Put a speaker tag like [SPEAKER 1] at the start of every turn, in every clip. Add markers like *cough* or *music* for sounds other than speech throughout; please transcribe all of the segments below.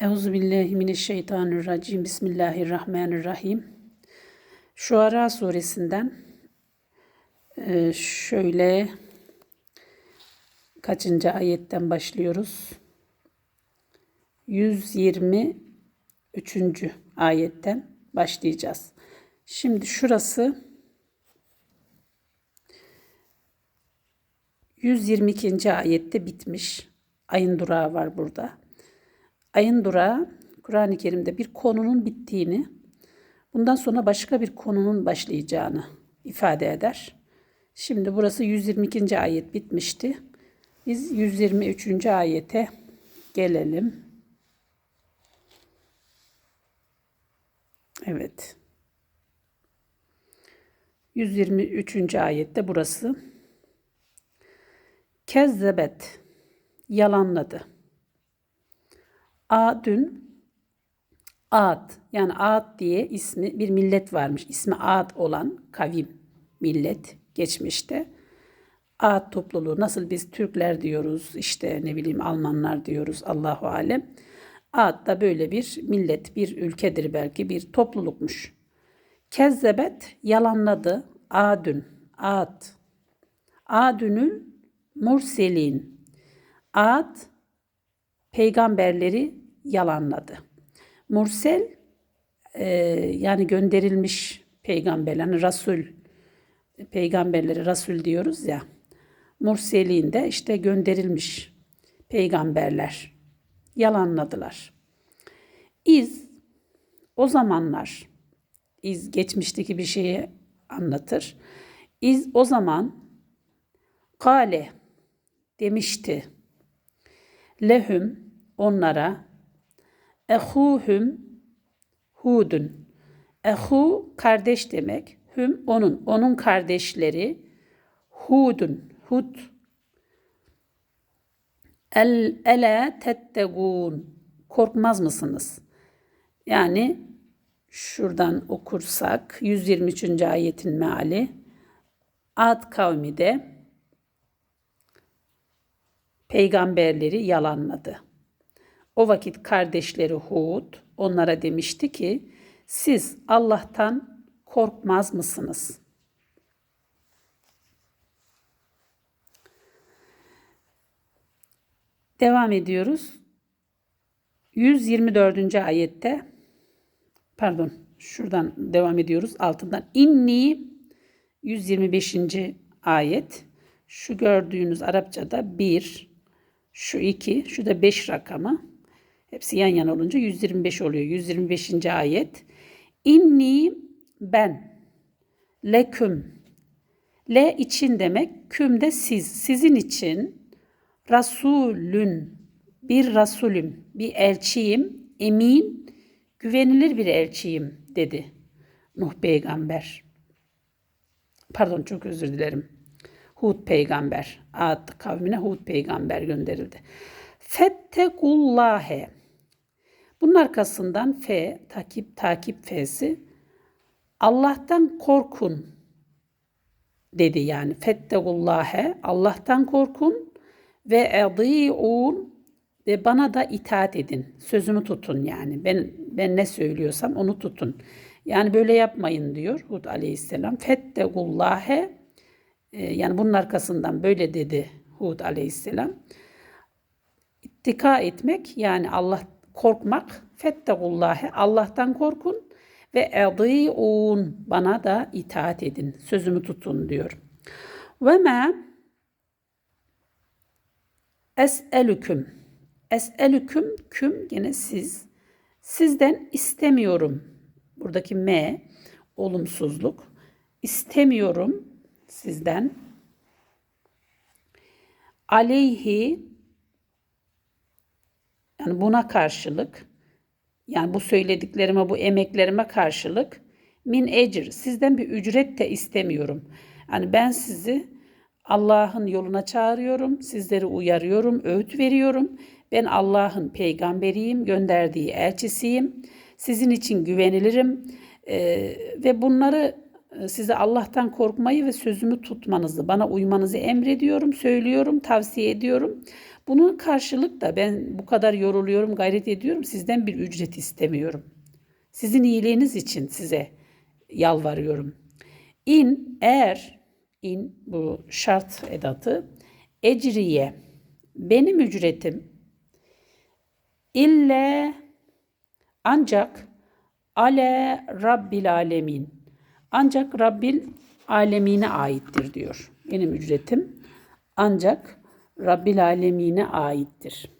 [SPEAKER 1] Euzubillahimineşşeytanirracim. Bismillahirrahmanirrahim. Şuara suresinden e, şöyle kaçıncı ayetten başlıyoruz? 123. ayetten başlayacağız. Şimdi şurası 122. ayette bitmiş. Ayın durağı var burada. Ayın durağı Kur'an-ı Kerim'de bir konunun bittiğini, bundan sonra başka bir konunun başlayacağını ifade eder. Şimdi burası 122. ayet bitmişti. Biz 123. ayete gelelim. Evet. 123. ayette burası. Kezzebet yalanladı. Adün Ad yani Ad diye ismi bir millet varmış. İsmi Ad olan kavim millet geçmişte. Ad topluluğu nasıl biz Türkler diyoruz işte ne bileyim Almanlar diyoruz Allahu alem. Ad da böyle bir millet, bir ülkedir belki bir toplulukmuş. Kezzebet yalanladı. Adün, Ad. Adünül murselin. Ad peygamberleri yalanladı. Mursel e, yani gönderilmiş peygamberler, yani Rasul peygamberleri Rasul diyoruz ya. Murseliğinde işte gönderilmiş peygamberler yalanladılar. İz o zamanlar iz geçmişteki bir şeyi anlatır. İz o zaman kale demişti lehum onlara ehuhum hudun. Ehu kardeş demek. Hüm onun. Onun kardeşleri hudun. Hud. El ele tettegun. Korkmaz mısınız? Yani şuradan okursak 123. ayetin meali Ad kavmi de peygamberleri yalanladı. O vakit kardeşleri Hud onlara demişti ki siz Allah'tan korkmaz mısınız? Devam ediyoruz. 124. ayette pardon şuradan devam ediyoruz altından inni 125. ayet şu gördüğünüz Arapçada bir, şu iki, şu da beş rakamı. Hepsi yan yana olunca 125 oluyor. 125. ayet. İnni ben leküm Le için demek, küm de siz. Sizin için Rasulün bir Rasulüm, bir elçiyim, emin, güvenilir bir elçiyim dedi Nuh peygamber. Pardon çok özür dilerim. Hud peygamber. Ad kavmine Hud peygamber gönderildi. Fettekullâhe. Bunun arkasından fe, takip, takip f'si. Allah'tan korkun dedi yani. Fettekullâhe. Allah'tan korkun ve edi'un ve bana da itaat edin. Sözümü tutun yani. Ben ben ne söylüyorsam onu tutun. Yani böyle yapmayın diyor Hud aleyhisselam. Fettekullâhe ee, yani bunun arkasından böyle dedi Hud aleyhisselam. İttika etmek yani Allah korkmak fettekullâhe Allah'tan korkun ve edi'un bana da itaat edin. Sözümü tutun diyor. Ve ma es'elüküm es'elüküm küm gene siz sizden istemiyorum. Buradaki me olumsuzluk. istemiyorum sizden. Aleyhi yani buna karşılık yani bu söylediklerime, bu emeklerime karşılık min ecir sizden bir ücret de istemiyorum. Yani ben sizi Allah'ın yoluna çağırıyorum, sizleri uyarıyorum, öğüt veriyorum. Ben Allah'ın peygamberiyim, gönderdiği elçisiyim. Sizin için güvenilirim ee, ve bunları e, size Allah'tan korkmayı ve sözümü tutmanızı, bana uymanızı emrediyorum, söylüyorum, tavsiye ediyorum. Bunun karşılık da ben bu kadar yoruluyorum, gayret ediyorum. Sizden bir ücret istemiyorum. Sizin iyiliğiniz için size yalvarıyorum. İn eğer in bu şart edatı ecriye benim ücretim ille ancak ale rabbil alemin ancak Rabbil alemine aittir diyor. Benim ücretim ancak Rabbil alemine aittir.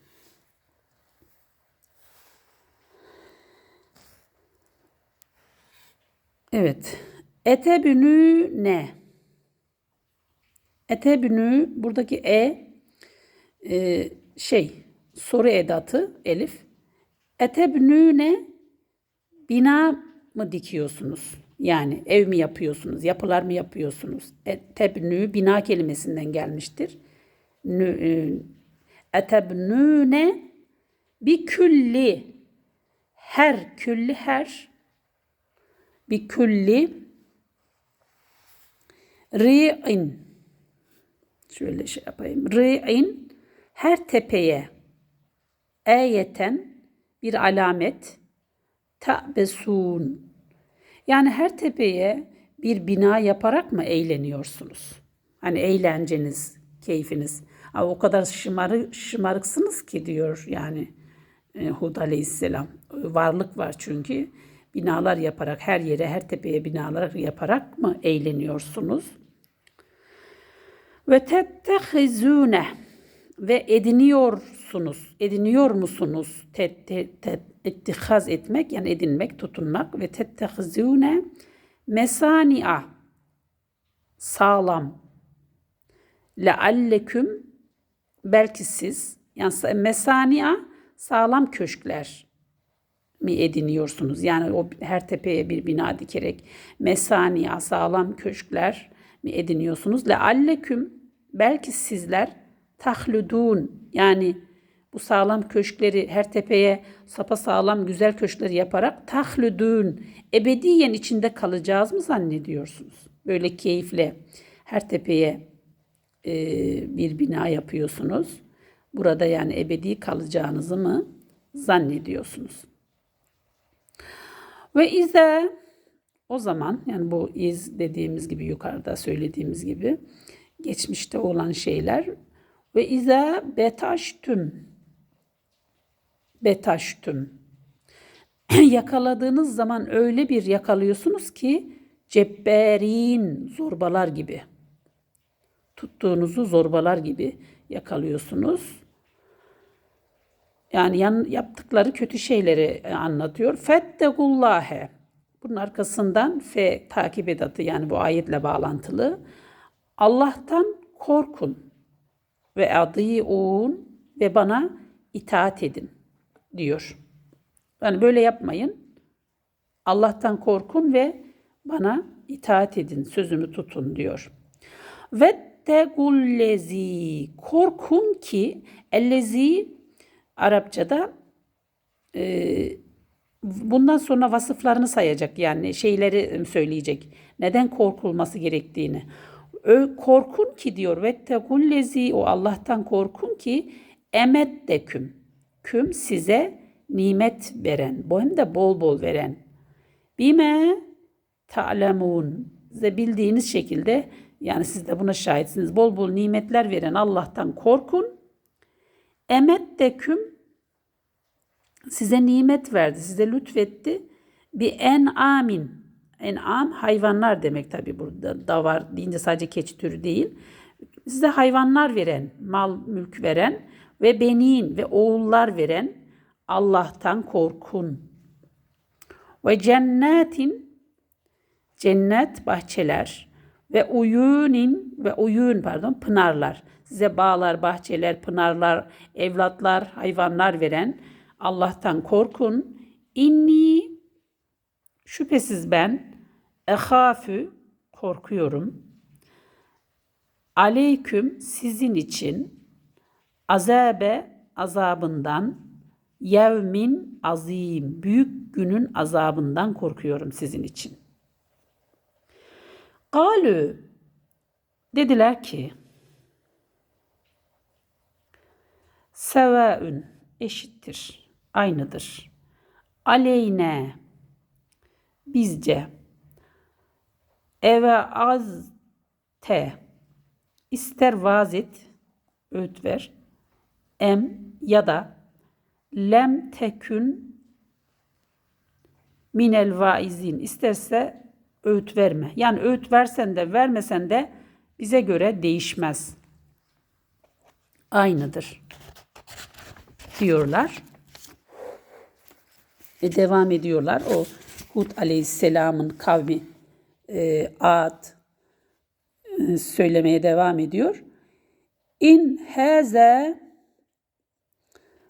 [SPEAKER 1] Evet. Etebünü ne? Etebünü buradaki e, e şey soru edatı elif. Etebünü ne? Bina mı dikiyorsunuz? Yani ev mi yapıyorsunuz? Yapılar mı yapıyorsunuz? Etebnü bina kelimesinden gelmiştir. E, etebnüne bir külli her külli her bir külli ri'in şöyle şey yapayım. Ri'in her tepeye eyeten bir alamet ta'besun yani her tepeye bir bina yaparak mı eğleniyorsunuz? Hani eğlenceniz, keyfiniz. O kadar şımarı, şımarıksınız ki diyor yani e, Hud Aleyhisselam. Varlık var çünkü. Binalar yaparak her yere, her tepeye binalar yaparak mı eğleniyorsunuz? Ve tettehizune ve ediniyorsunuz. Ediniyor musunuz? Te, te, te, ittihaz etmek yani edinmek, tutunmak ve tettehizune mesani'a sağlam lealleküm belki siz yani mesani'a sağlam köşkler mi ediniyorsunuz? Yani o her tepeye bir bina dikerek mesani'a sağlam köşkler mi ediniyorsunuz? Lealleküm belki sizler tahludun yani bu sağlam köşkleri her tepeye sapa sağlam güzel köşkleri yaparak tahludun ebediyen içinde kalacağız mı zannediyorsunuz? Böyle keyifle her tepeye e, bir bina yapıyorsunuz. Burada yani ebedi kalacağınızı mı zannediyorsunuz? Ve ize o zaman yani bu iz dediğimiz gibi yukarıda söylediğimiz gibi geçmişte olan şeyler ve ize betaştüm betaştüm. *clears throat* Yakaladığınız zaman öyle bir yakalıyorsunuz ki cebberin zorbalar gibi. Tuttuğunuzu zorbalar gibi yakalıyorsunuz. Yani yan, yaptıkları kötü şeyleri e, anlatıyor. Fettegullâhe. Bunun arkasından fe takip edatı yani bu ayetle bağlantılı. Allah'tan korkun ve adiun ve bana itaat edin diyor. Yani böyle yapmayın. Allah'tan korkun ve bana itaat edin, sözümü tutun diyor. Ve tegullezi korkun ki ellezi Arapçada e, bundan sonra vasıflarını sayacak yani şeyleri söyleyecek. Neden korkulması gerektiğini. Ö, korkun ki diyor ve tegullezi o Allah'tan korkun ki emet deküm küm size nimet veren, bu hem de bol bol veren. Bime ta'lemun. Size bildiğiniz şekilde yani siz de buna şahitsiniz. Bol bol nimetler veren Allah'tan korkun. Emet de size nimet verdi, size lütfetti. Bir en amin. En am hayvanlar demek tabi burada da var deyince sadece keçi türü değil. Size hayvanlar veren, mal mülk veren ve benin ve oğullar veren Allah'tan korkun. Ve cennetin cennet bahçeler ve uyunin ve uyun pardon pınarlar. Size bağlar, bahçeler, pınarlar, evlatlar, hayvanlar veren Allah'tan korkun. İnni şüphesiz ben ehafü korkuyorum. Aleyküm sizin için azabe azabından yevmin azim büyük günün azabından korkuyorum sizin için. Galü dediler ki Sevaün eşittir, aynıdır. Aleyne bizce eve az te ister vazit öğüt ver em ya da lem tekün minel vaizin isterse öğüt verme. Yani öğüt versen de vermesen de bize göre değişmez. Aynıdır diyorlar. Ve devam ediyorlar. O Hud aleyhisselamın kavmi e, Ad e, söylemeye devam ediyor. İn heze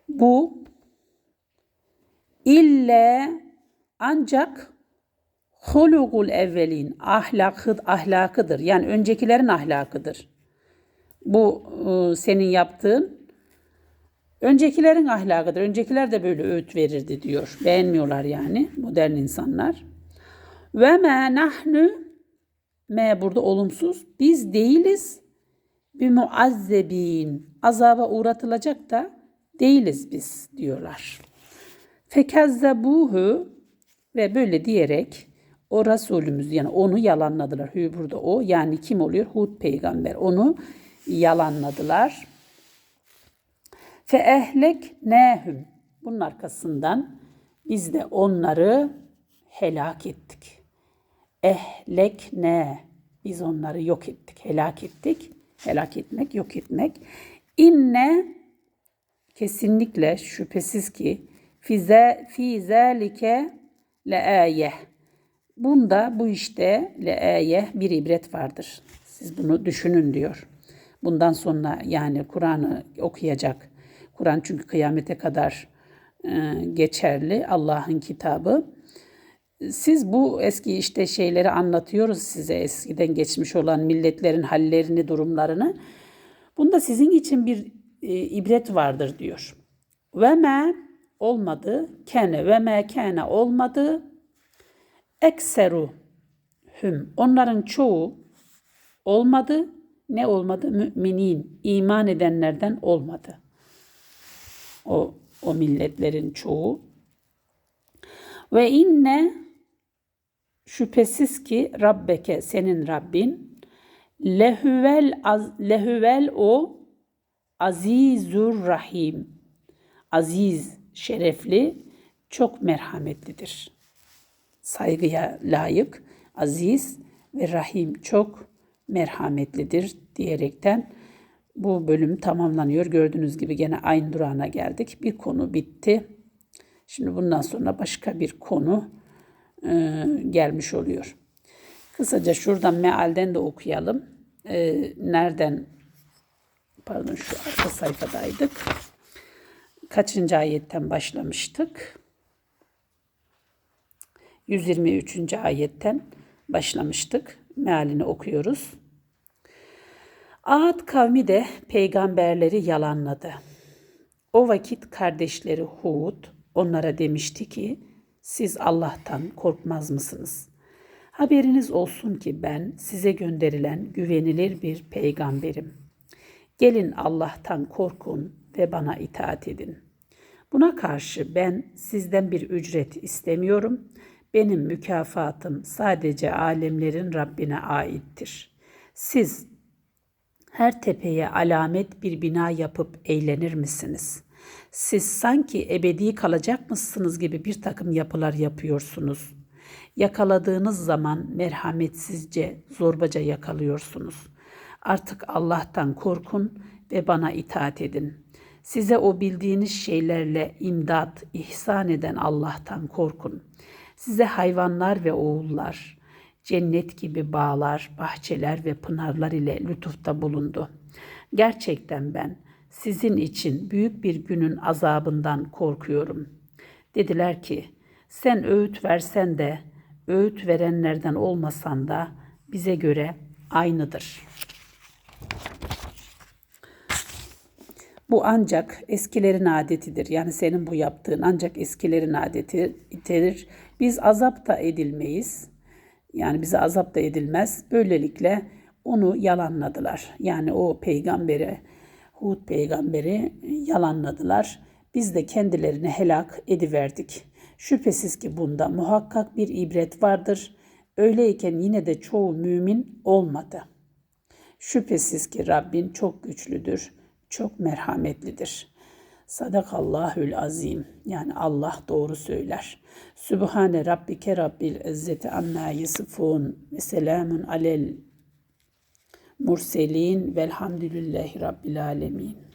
[SPEAKER 1] bu ille ancak hulugul evvelin ahlakı ahlakıdır. Yani öncekilerin ahlakıdır. Bu e, senin yaptığın öncekilerin ahlakıdır. Öncekiler de böyle öğüt verirdi diyor. Beğenmiyorlar yani modern insanlar. Ve me nahnu me burada olumsuz. Biz değiliz bir muazzebin. Azaba uğratılacak da değiliz biz diyorlar. Fekezzebuhu ve böyle diyerek o Resulümüz yani onu yalanladılar. Hü burada o yani kim oluyor? Hud peygamber. Onu yalanladılar. Fe ehlek nehum. Bunun arkasından biz de onları helak ettik. Ehlek ne? Biz onları yok ettik, helak ettik. Helak etmek, yok etmek. İnne kesinlikle şüphesiz ki fize fi le ayeh. Bunda bu işte le ayeh bir ibret vardır. Siz bunu düşünün diyor. Bundan sonra yani Kur'an'ı okuyacak. Kur'an çünkü kıyamete kadar e, geçerli Allah'ın kitabı. Siz bu eski işte şeyleri anlatıyoruz size eskiden geçmiş olan milletlerin hallerini, durumlarını. Bunda sizin için bir e, ibret vardır diyor. Ve me olmadı, kene ve me kene olmadı, ekseru hüm. Onların çoğu olmadı. Ne olmadı? Müminin, iman edenlerden olmadı. O, o milletlerin çoğu. Ve inne şüphesiz ki Rabbeke senin Rabbin lehüvel az, lehüvel o azizur rahim. Aziz, şerefli, çok merhametlidir. Saygıya layık, aziz ve rahim çok merhametlidir diyerekten bu bölüm tamamlanıyor. Gördüğünüz gibi gene aynı durağına geldik. Bir konu bitti. Şimdi bundan sonra başka bir konu e, gelmiş oluyor. Kısaca şuradan mealden de okuyalım. E, nereden pardon şu arka sayfadaydık. Kaçıncı ayetten başlamıştık? 123. ayetten başlamıştık. Mealini okuyoruz. Ad kavmi de peygamberleri yalanladı. O vakit kardeşleri Hud onlara demişti ki siz Allah'tan korkmaz mısınız? Haberiniz olsun ki ben size gönderilen güvenilir bir peygamberim. Gelin Allah'tan korkun ve bana itaat edin. Buna karşı ben sizden bir ücret istemiyorum. Benim mükafatım sadece alemlerin Rabbine aittir. Siz her tepeye alamet bir bina yapıp eğlenir misiniz? Siz sanki ebedi kalacak mısınız gibi bir takım yapılar yapıyorsunuz. Yakaladığınız zaman merhametsizce, zorbaca yakalıyorsunuz. Artık Allah'tan korkun ve bana itaat edin. Size o bildiğiniz şeylerle imdat, ihsan eden Allah'tan korkun. Size hayvanlar ve oğullar, cennet gibi bağlar, bahçeler ve pınarlar ile lütufta bulundu. Gerçekten ben sizin için büyük bir günün azabından korkuyorum. Dediler ki, sen öğüt versen de, öğüt verenlerden olmasan da bize göre aynıdır. Bu ancak eskilerin adetidir. Yani senin bu yaptığın ancak eskilerin adetidir. Biz azap da edilmeyiz. Yani bize azap da edilmez. Böylelikle onu yalanladılar. Yani o peygamberi Hud peygamberi yalanladılar. Biz de kendilerini helak ediverdik. Şüphesiz ki bunda muhakkak bir ibret vardır. Öyleyken yine de çoğu mümin olmadı. Şüphesiz ki Rabbin çok güçlüdür, çok merhametlidir. Sadakallahül azim. Yani Allah doğru söyler. Sübhane Rabbike Rabbil İzzeti amma yasifun ve selamun alel murselin velhamdülillahi Rabbil alemin.